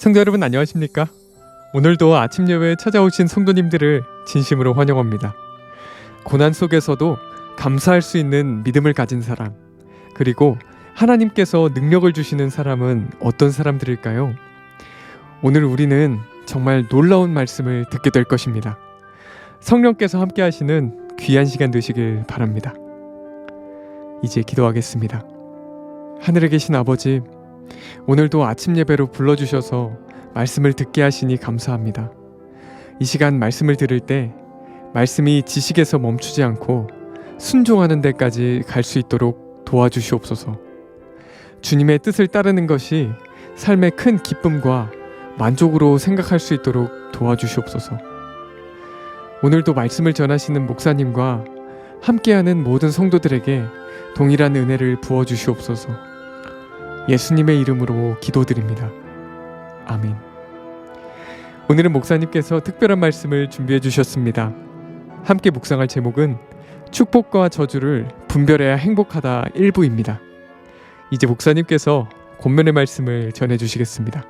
성도 여러분 안녕하십니까? 오늘도 아침 예배에 찾아오신 성도님들을 진심으로 환영합니다. 고난 속에서도 감사할 수 있는 믿음을 가진 사람, 그리고 하나님께서 능력을 주시는 사람은 어떤 사람들일까요? 오늘 우리는 정말 놀라운 말씀을 듣게 될 것입니다. 성령께서 함께 하시는 귀한 시간 되시길 바랍니다. 이제 기도하겠습니다. 하늘에 계신 아버지, 오늘도 아침 예배로 불러주셔서 말씀을 듣게 하시니 감사합니다. 이 시간 말씀을 들을 때 말씀이 지식에서 멈추지 않고 순종하는 데까지 갈 수 있도록 도와주시옵소서. 주님의 뜻을 따르는 것이 삶의 큰 기쁨과 만족으로 생각할 수 있도록 도와주시옵소서. 오늘도 말씀을 전하시는 목사님과 함께하는 모든 성도들에게 동일한 은혜를 부어 주시옵소서. 예수님의 이름으로 기도드립니다. 아멘. 오늘은 목사님께서 특별한 말씀을 준비해 주셨습니다. 함께 묵상할 제목은 축복과 저주를 분별해야 행복하다 1부입니다. 이제 목사님께서 권면의 말씀을 전해 주시겠습니다.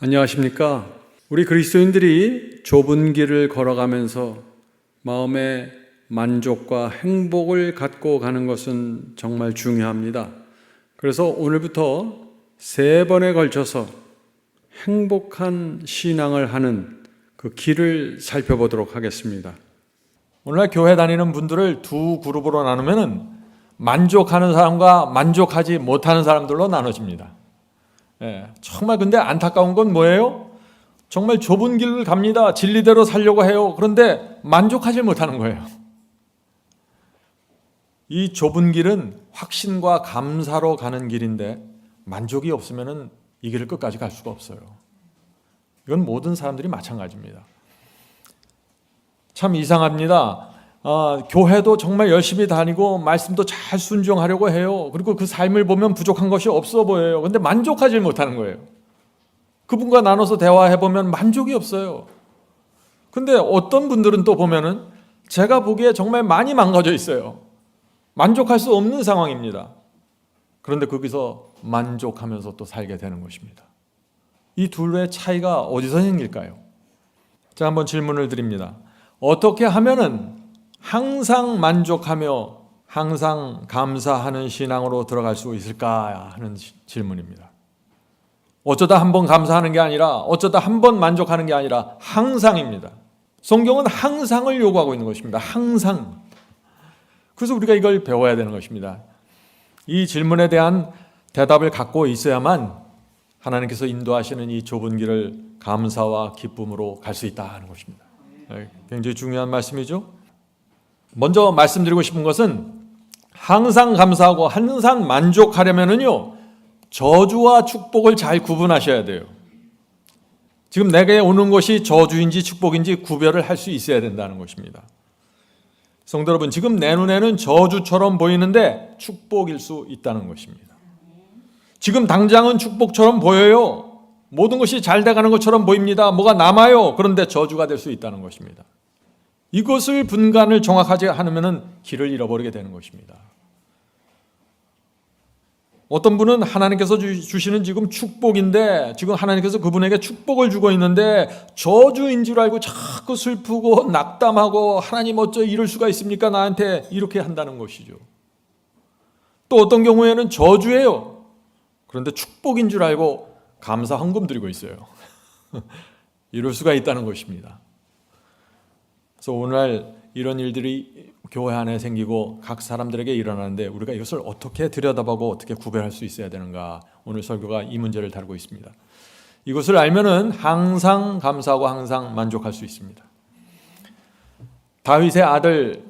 안녕하십니까? 우리 그리스도인들이 좁은 길을 걸어가면서 마음의 만족과 행복을 갖고 가는 것은 정말 중요합니다. 그래서 오늘부터 세 번에 걸쳐서 행복한 신앙을 하는 그 길을 살펴보도록 하겠습니다. 오늘날 교회 다니는 분들을 두 그룹으로 나누면은 만족하는 사람과 만족하지 못하는 사람들로 나눠집니다. 예, 정말 근데 안타까운 건 뭐예요? 정말 좁은 길을 갑니다. 진리대로 살려고 해요. 그런데 만족하지 못하는 거예요. 이 좁은 길은 확신과 감사로 가는 길인데 만족이 없으면은 이 길을 끝까지 갈 수가 없어요. 이건 모든 사람들이 마찬가지입니다. 참 이상합니다. 아, 교회도 정말 열심히 다니고 말씀도 잘 순종하려고 해요. 그리고 그 삶을 보면 부족한 것이 없어 보여요. 근데 만족하지 못하는 거예요. 그분과 나눠서 대화해 보면 만족이 없어요. 근데 어떤 분들은 또 보면은 제가 보기에 정말 많이 망가져 있어요. 만족할 수 없는 상황입니다. 그런데 거기서 만족하면서 또 살게 되는 것입니다. 이 둘의 차이가 어디서 생길까요? 자, 한번 질문을 드립니다. 어떻게 하면은 항상 만족하며 항상 감사하는 신앙으로 들어갈 수 있을까 하는 지- 질문입니다. 어쩌다 한 번 감사하는 게 아니라 어쩌다 한 번 만족하는 게 아니라 항상입니다. 성경은 항상을 요구하고 있는 것입니다. 항상. 그래서 우리가 이걸 배워야 되는 것입니다. 이 질문에 대한 대답을 갖고 있어야만 하나님께서 인도하시는 이 좁은 길을 감사와 기쁨으로 갈 수 있다는 것입니다. 네, 굉장히 중요한 말씀이죠. 먼저 말씀드리고 싶은 것은 항상 감사하고 항상 만족하려면은요 저주와 축복을 잘 구분하셔야 돼요. 지금 내게 오는 것이 저주인지 축복인지 구별을 할 수 있어야 된다는 것입니다. 성도 여러분, 지금 내 눈에는 저주처럼 보이는데 축복일 수 있다는 것입니다. 지금 당장은 축복처럼 보여요. 모든 것이 잘 돼가는 것처럼 보입니다. 뭐가 남아요. 그런데 저주가 될 수 있다는 것입니다. 이것을 분간을 정확하게 하면은 길을 잃어버리게 되는 것입니다. 어떤 분은 하나님께서 주- 주시는 지금 축복인데 지금 하나님께서 그분에게 축복을 주고 있는데 저주인 줄 알고 자꾸 슬프고 낙담하고 하나님 어쩌 이럴 수가 있습니까 나한테 이렇게 한다는 것이죠. 또 어떤 경우에는 저주예요. 그런데 축복인 줄 알고 감사 헌금 드리고 있어요. 이럴 수가 있다는 것입니다. 그래서 오늘 이런 일들이 교회 안에 생기고 각 사람들에게 일어나는데 우리가 이것을 어떻게 들여다보고 어떻게 구별할 수 있어야 되는가 오늘 설교가 이 문제를 다루고 있습니다. 이것을 알면은 항상 감사하고 항상 만족할 수 있습니다. 다윗의 아들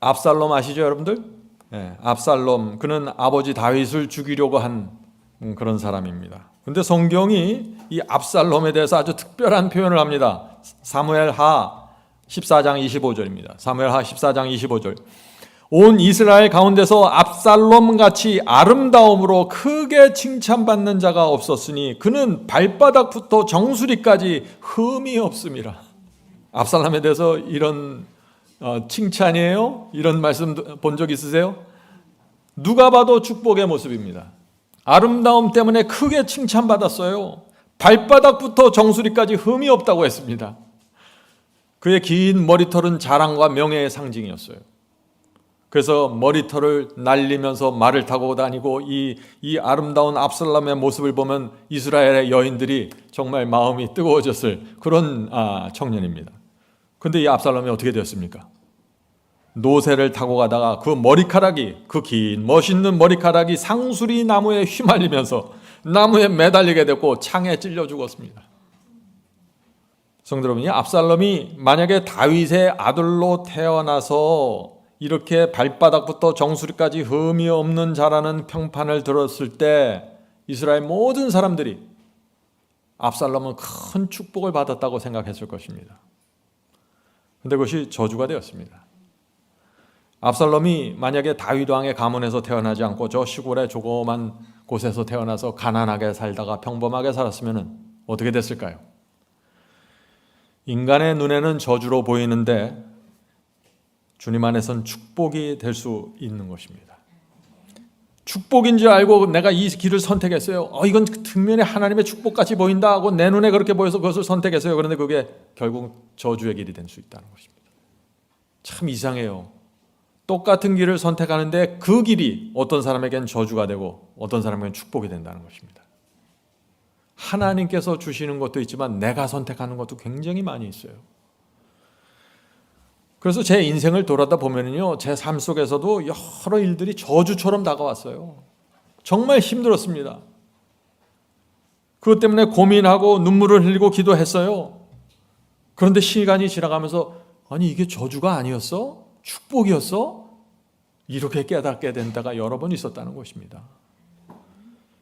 압살롬 아시죠, 여러분들? 네, 압살롬 그는 아버지 다윗을 죽이려고 한 음, 그런 사람입니다. 근데 성경이 이 압살롬에 대해서 아주 특별한 표현을 합니다. 사무엘 하 14장 25절입니다. 사무엘하 14장 25절. 온 이스라엘 가운데서 압살롬 같이 아름다움으로 크게 칭찬받는 자가 없었으니 그는 발바닥부터 정수리까지 흠이 없음이라. 압살롬에 대해서 이런 어, 칭찬이에요? 이런 말씀 본 적 있으세요? 누가 봐도 축복의 모습입니다. 아름다움 때문에 크게 칭찬받았어요. 발바닥부터 정수리까지 흠이 없다고 했습니다. 그의 긴 머리털은 자랑과 명예의 상징이었어요. 그래서 머리털을 날리면서 말을 타고 다니고 이, 이 아름다운 압살롬의 모습을 보면 이스라엘의 여인들이 정말 마음이 뜨거워졌을 그런 아, 청년입니다. 근데 이 압살롬이 어떻게 되었습니까? 노새를 타고 가다가 그 머리카락이 그 긴 멋있는 머리카락이 상수리 나무에 휘말리면서 나무에 매달리게 됐고 창에 찔려 죽었습니다. 성도 여러분, 이 압살롬이 만약에 다윗의 아들로 태어나서 이렇게 발바닥부터 정수리까지 흠이 없는 자라는 평판을 들었을 때 이스라엘 모든 사람들이 압살롬은 큰 축복을 받았다고 생각했을 것입니다. 근데 그것이 저주가 되었습니다. 압살롬이 만약에 다윗 왕의 가문에서 태어나지 않고 저 시골의 조그만 곳에서 태어나서 가난하게 살다가 평범하게 살았으면 어떻게 됐을까요? 인간의 눈에는 저주로 보이는데 주님 안에선 축복이 될 수 있는 것입니다. 축복인 줄 알고 내가 이 길을 선택했어요. 어, 이건 뒷면에 하나님의 축복같이 보인다 하고 내 눈에 그렇게 보여서 그것을 선택했어요. 그런데 그게 결국 저주의 길이 될 수 있다는 것입니다. 참 이상해요. 똑같은 길을 선택하는데 그 길이 어떤 사람에겐 저주가 되고 어떤 사람에겐 축복이 된다는 것입니다. 하나님께서 주시는 것도 있지만 내가 선택하는 것도 굉장히 많이 있어요. 그래서 제 인생을 돌아다 보면요, 제 삶 속에서도 여러 일들이 저주처럼 다가왔어요. 정말 힘들었습니다. 그것 때문에 고민하고 눈물을 흘리고 기도했어요. 그런데 시간이 지나가면서 아니 이게 저주가 아니었어? 축복이었어? 이렇게 깨닫게 된 때가 여러 번 있었다는 것입니다.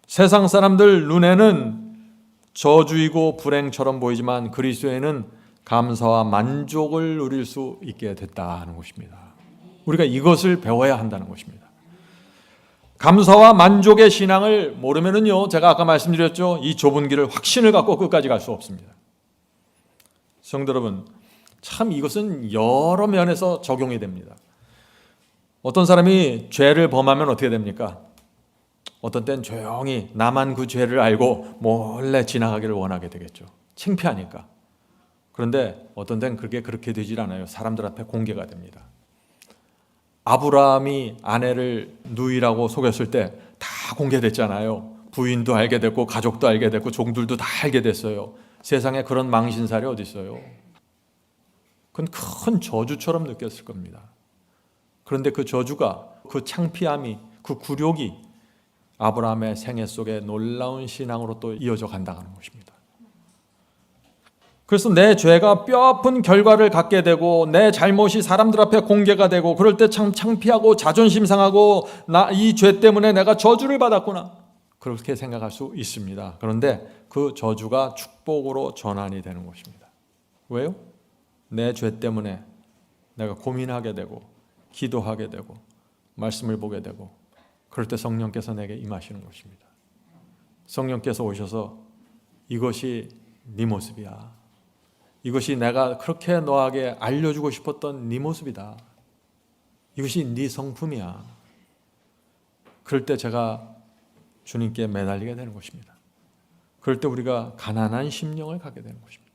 세상 사람들 눈에는 저주이고 불행처럼 보이지만 그리스도에는 감사와 만족을 누릴 수 있게 됐다는 것입니다. 우리가 이것을 배워야 한다는 것입니다. 감사와 만족의 신앙을 모르면은요, 제가 아까 말씀드렸죠, 이 좁은 길을 확신을 갖고 끝까지 갈 수 없습니다. 성도 여러분, 참 이것은 여러 면에서 적용이 됩니다. 어떤 사람이 죄를 범하면 어떻게 됩니까? 어떤 땐 조용히 나만 그 죄를 알고 몰래 지나가기를 원하게 되겠죠. 창피하니까. 그런데 어떤 땐 그게 그렇게 되질 않아요. 사람들 앞에 공개가 됩니다. 아브라함이 아내를 누이라고 속였을 때 다 공개됐잖아요. 부인도 알게 됐고 가족도 알게 됐고 종들도 다 알게 됐어요. 세상에 그런 망신살이 어디 있어요? 그건 큰 저주처럼 느꼈을 겁니다. 그런데 그 저주가 그 창피함이 그 굴욕이 아브라함의 생애 속에 놀라운 신앙으로 또 이어져 간다는 것입니다. 그래서 내 죄가 뼈아픈 결과를 갖게 되고 내 잘못이 사람들 앞에 공개가 되고 그럴 때 참 창피하고 자존심 상하고 나 이 죄 때문에 내가 저주를 받았구나. 그렇게 생각할 수 있습니다. 그런데 그 저주가 축복으로 전환이 되는 것입니다. 왜요? 내 죄 때문에 내가 고민하게 되고 기도하게 되고 말씀을 보게 되고 그럴 때 성령께서 내게 임하시는 것입니다. 성령께서 오셔서 이것이 네 모습이야. 이것이 내가 그렇게 너에게 알려주고 싶었던 네 모습이다. 이것이 네 성품이야. 그럴 때 제가 주님께 매달리게 되는 것입니다. 그럴 때 우리가 가난한 심령을 갖게 되는 것입니다.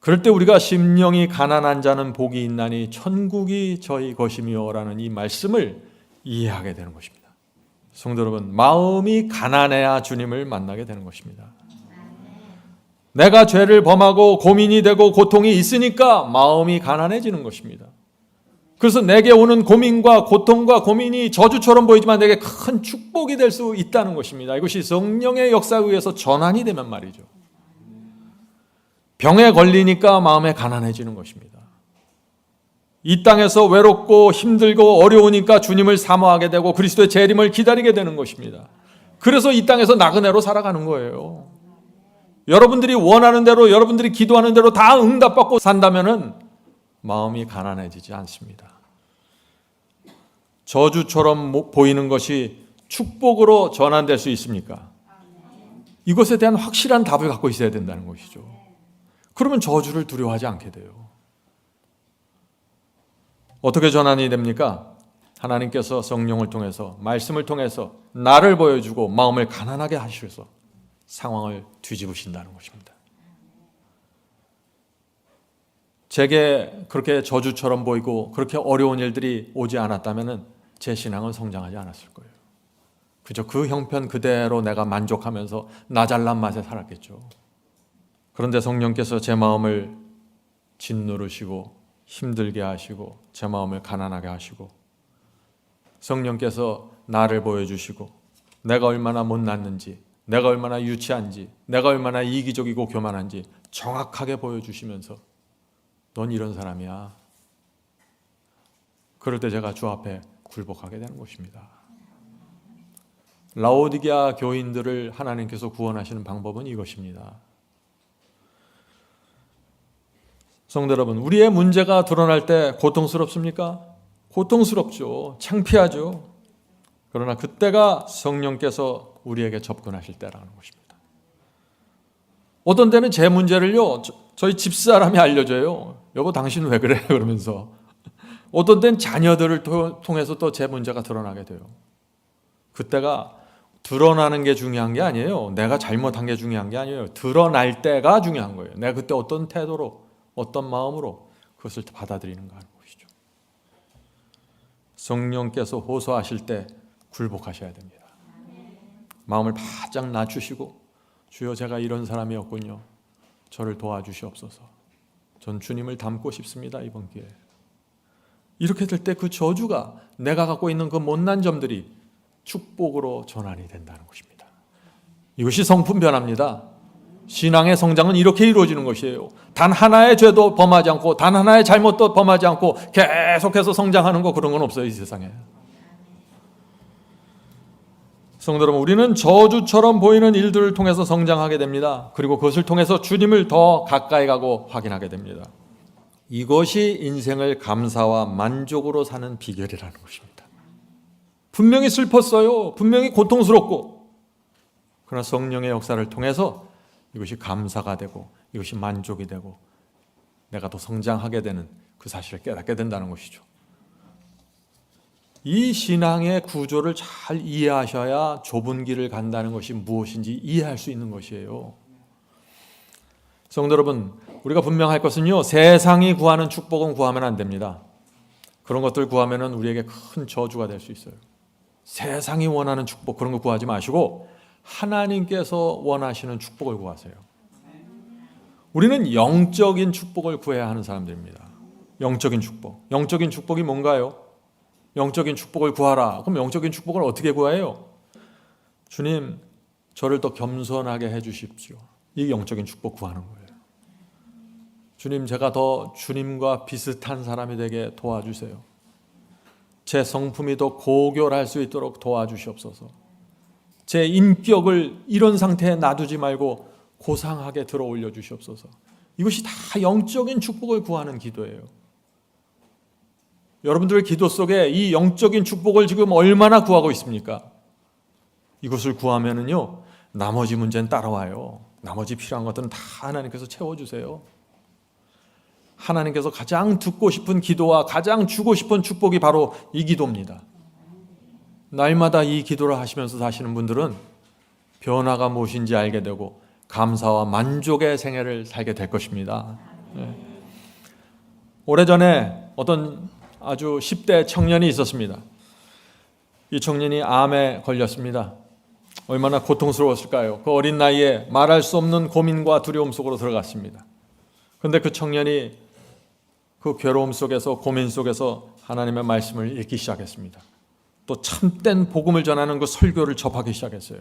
그럴 때 우리가 심령이 가난한 자는 복이 있나니 천국이 저희 것이며라는 이 말씀을 이해하게 되는 것입니다. 성도 여러분, 마음이 가난해야 주님을 만나게 되는 것입니다. 내가 죄를 범하고 고민이 되고 고통이 있으니까 마음이 가난해지는 것입니다. 그래서 내게 오는 고민과 고통과 고민이 저주처럼 보이지만 내게 큰 축복이 될 수 있다는 것입니다. 이것이 성령의 역사에 의해서 전환이 되면 말이죠. 병에 걸리니까 마음에 가난해지는 것입니다. 이 땅에서 외롭고 힘들고 어려우니까 주님을 사모하게 되고 그리스도의 재림을 기다리게 되는 것입니다. 그래서 이 땅에서 나그네로 살아가는 거예요. 여러분들이 원하는 대로 여러분들이 기도하는 대로 다 응답받고 산다면은 마음이 가난해지지 않습니다. 저주처럼 보이는 것이 축복으로 전환될 수 있습니까? 이것에 대한 확실한 답을 갖고 있어야 된다는 것이죠. 그러면 저주를 두려워하지 않게 돼요. 어떻게 전환이 됩니까? 하나님께서 성령을 통해서 말씀을 통해서 나를 보여주고 마음을 가난하게 하셔서 상황을 뒤집으신다는 것입니다. 제게 그렇게 저주처럼 보이고 그렇게 어려운 일들이 오지 않았다면 제 신앙은 성장하지 않았을 거예요. 그저 그 형편 그대로 내가 만족하면서 나 잘난 맛에 살았겠죠. 그런데 성령께서 제 마음을 짓누르시고 힘들게 하시고 제 마음을 가난하게 하시고 성령께서 나를 보여주시고 내가 얼마나 못났는지 내가 얼마나 유치한지 내가 얼마나 이기적이고 교만한지 정확하게 보여주시면서 넌 이런 사람이야. 그럴 때 제가 주 앞에 굴복하게 되는 것입니다. 라오디게아 교인들을 하나님께서 구원하시는 방법은 이것입니다. 성도 여러분, 우리의 문제가 드러날 때 고통스럽습니까? 고통스럽죠. 창피하죠. 그러나 그때가 성령께서 우리에게 접근하실 때라는 것입니다. 어떤 때는 제 문제를요, 저- 저희 집사람이 알려줘요. 여보, 당신 왜 그래? 그러면서. 어떤 때는 자녀들을 토- 통해서 또 제 문제가 드러나게 돼요. 그때가 드러나는 게 중요한 게 아니에요. 내가 잘못한 게 중요한 게 아니에요. 드러날 때가 중요한 거예요. 내가 그때 어떤 태도로, 어떤 마음으로 그것을 받아들이는가 하는 것이죠. 성령께서 호소하실 때 굴복하셔야 됩니다. 마음을 바짝 낮추시고 주여 제가 이런 사람이었군요. 저를 도와주시옵소서. 전 주님을 닮고 싶습니다. 이번 기회에. 이렇게 될 때 그 저주가 내가 갖고 있는 그 못난 점들이 축복으로 전환이 된다는 것입니다. 이것이 성품 변화입니다. 신앙의 성장은 이렇게 이루어지는 것이에요. 단 하나의 죄도 범하지 않고 단 하나의 잘못도 범하지 않고 계속해서 성장하는 거 그런 건 없어요, 이 세상에. 성도 여러분, 우리는 저주처럼 보이는 일들을 통해서 성장하게 됩니다. 그리고 그것을 통해서 주님을 더 가까이 가고 확인하게 됩니다. 이것이 인생을 감사와 만족으로 사는 비결이라는 것입니다. 분명히 슬펐어요. 분명히 고통스럽고. 그러나 성령의 역사를 통해서 이것이 감사가 되고 이것이 만족이 되고 내가 더 성장하게 되는 그 사실을 깨닫게 된다는 것이죠. 이 신앙의 구조를 잘 이해하셔야 좁은 길을 간다는 것이 무엇인지 이해할 수 있는 것이에요. 성도 여러분, 우리가 분명할 것은요, 세상이 구하는 축복은 구하면 안 됩니다. 그런 것들 구하면은 우리에게 큰 저주가 될 수 있어요. 세상이 원하는 축복 그런 거 구하지 마시고 하나님께서 원하시는 축복을 구하세요. 우리는 영적인 축복을 구해야 하는 사람들입니다. 영적인 축복. 영적인 축복이 뭔가요? 영적인 축복을 구하라. 그럼 영적인 축복을 어떻게 구해요? 주님, 저를 더 겸손하게 해 주십시오. 이 영적인 축복 구하는 거예요. 주님, 제가 더 주님과 비슷한 사람이 되게 도와주세요. 제 성품이 더 고결할 수 있도록 도와주시옵소서. 제 인격을 이런 상태에 놔두지 말고 고상하게 들어 올려 주시옵소서. 이것이 다 영적인 축복을 구하는 기도예요. 여러분들의 기도 속에 이 영적인 축복을 지금 얼마나 구하고 있습니까? 이것을 구하면은요, 나머지 문제는 따라와요. 나머지 필요한 것들은 다 하나님께서 채워주세요. 하나님께서 가장 듣고 싶은 기도와 가장 주고 싶은 축복이 바로 이 기도입니다. 날마다 이 기도를 하시면서 사시는 분들은 변화가 무엇인지 알게 되고 감사와 만족의 생애를 살게 될 것입니다. 네. 오래전에 어떤 아주 10대 청년이 있었습니다. 이 청년이 암에 걸렸습니다. 얼마나 고통스러웠을까요? 그 어린 나이에 말할 수 없는 고민과 두려움 속으로 들어갔습니다. 그런데 그 청년이 그 괴로움 속에서 고민 속에서 하나님의 말씀을 읽기 시작했습니다. 또 참된 복음을 전하는 그 설교를 접하기 시작했어요.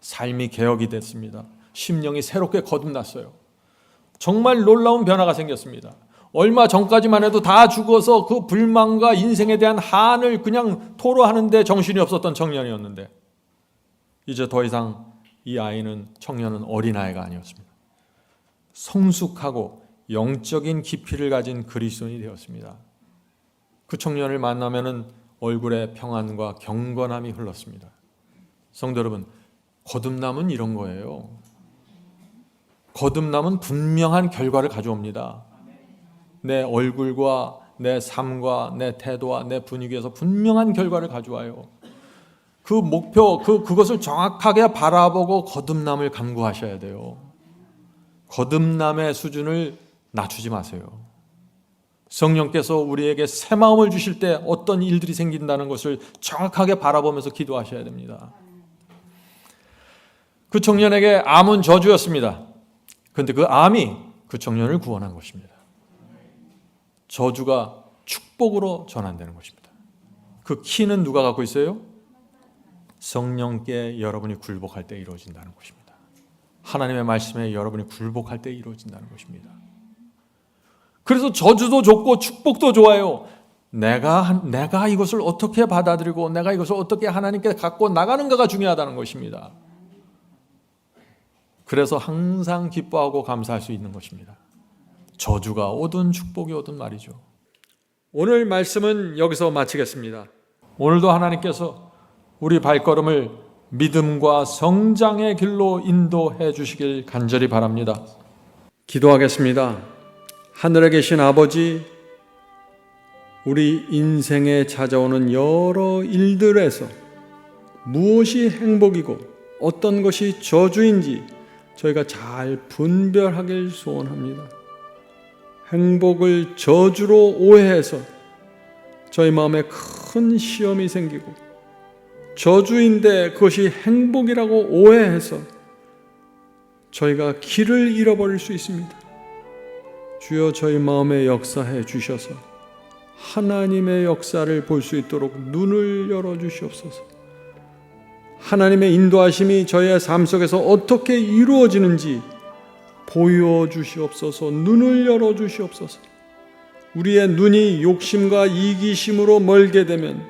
삶이 개혁이 됐습니다. 심령이 새롭게 거듭났어요. 정말 놀라운 변화가 생겼습니다. 얼마 전까지만 해도 다 죽어서 그 불만과 인생에 대한 한을 그냥 토로하는데 정신이 없었던 청년이었는데 이제 더 이상 이 아이는 청년은 어린아이가 아니었습니다. 성숙하고 영적인 깊이를 가진 그리스도인이 되었습니다. 그 청년을 만나면은 얼굴에 평안과 경건함이 흘렀습니다. 성도 여러분, 거듭남은 이런 거예요. 거듭남은 분명한 결과를 가져옵니다. 내 얼굴과 내 삶과 내 태도와 내 분위기에서 분명한 결과를 가져와요. 그 목표, 그 그것을 정확하게 바라보고 거듭남을 강구하셔야 돼요. 거듭남의 수준을 낮추지 마세요. 성령께서 우리에게 새 마음을 주실 때 어떤 일들이 생긴다는 것을 정확하게 바라보면서 기도하셔야 됩니다. 그 청년에게 암은 저주였습니다. 그런데 그 암이 그 청년을 구원한 것입니다. 저주가 축복으로 전환되는 것입니다. 그 키는 누가 갖고 있어요? 성령께 여러분이 굴복할 때 이루어진다는 것입니다. 하나님의 말씀에 여러분이 굴복할 때 이루어진다는 것입니다. 그래서 저주도 좋고 축복도 좋아요. 내가 내가 이것을 어떻게 받아들이고 내가 이것을 어떻게 하나님께 갖고 나가는가가 중요하다는 것입니다. 그래서 항상 기뻐하고 감사할 수 있는 것입니다. 저주가 오든 축복이 오든 말이죠. 오늘 말씀은 여기서 마치겠습니다. 오늘도 하나님께서 우리 발걸음을 믿음과 성장의 길로 인도해 주시길 간절히 바랍니다. 기도하겠습니다. 하늘에 계신 아버지, 우리 인생에 찾아오는 여러 일들에서 무엇이 행복이고 어떤 것이 저주인지 저희가 잘 분별하길 소원합니다. 행복을 저주로 오해해서 저희 마음에 큰 시험이 생기고 저주인데 그것이 행복이라고 오해해서 저희가 길을 잃어버릴 수 있습니다. 주여 저희 마음에 역사해 주셔서 하나님의 역사를 볼 수 있도록 눈을 열어 주시옵소서. 하나님의 인도하심이 저희의 삶 속에서 어떻게 이루어지는지 보여 주시옵소서. 눈을 열어 주시옵소서. 우리의 눈이 욕심과 이기심으로 멀게 되면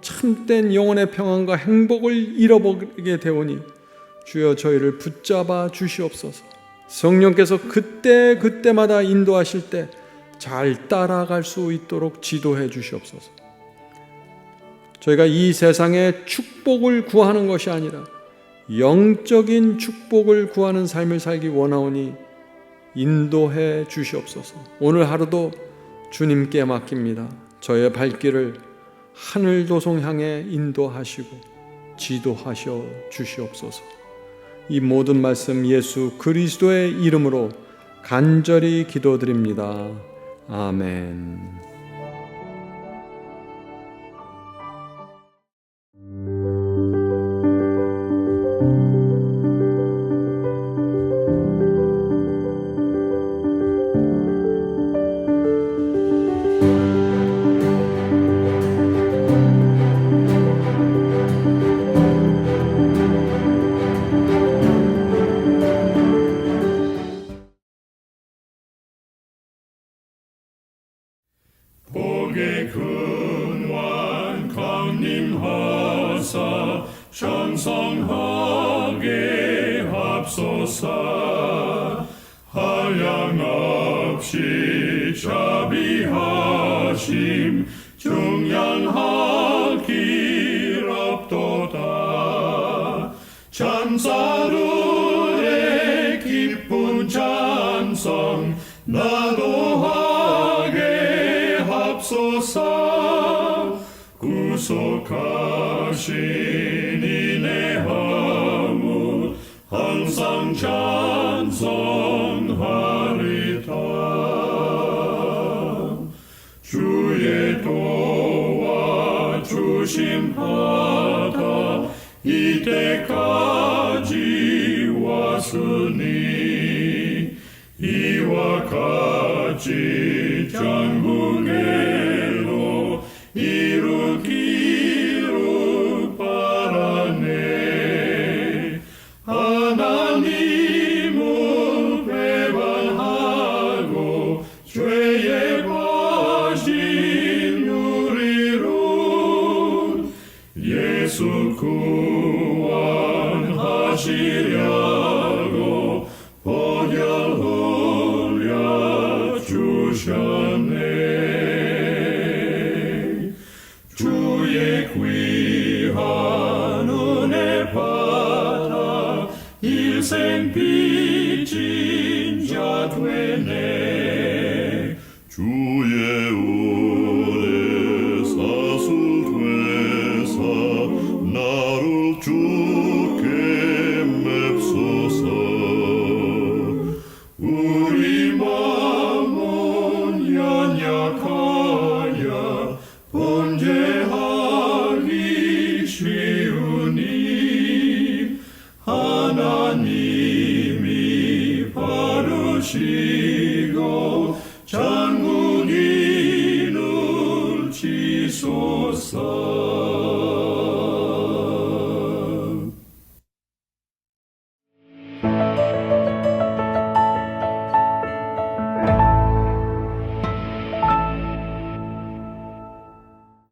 참된 영혼의 평안과 행복을 잃어버리게 되오니 주여 저희를 붙잡아 주시옵소서. 성령께서 그때 그때마다 인도하실 때 잘 따라갈 수 있도록 지도해 주시옵소서. 저희가 이 세상에 축복을 구하는 것이 아니라 영적인 축복을 구하는 삶을 살기 원하오니 인도해 주시옵소서. 오늘 하루도 주님께 맡깁니다. 저의 발길을 하늘 도성 향해 인도하시고 지도하셔 주시옵소서. 이 모든 말씀 예수 그리스도의 이름으로 간절히 기도드립니다. 아멘. 전성하게 합소사 한량 없이 자비하심 중량하길 없도다. 찬사루의 기쁜 찬성 나도 하게 합소서. 구속하신 때까지 왔으니 이와 같이 전국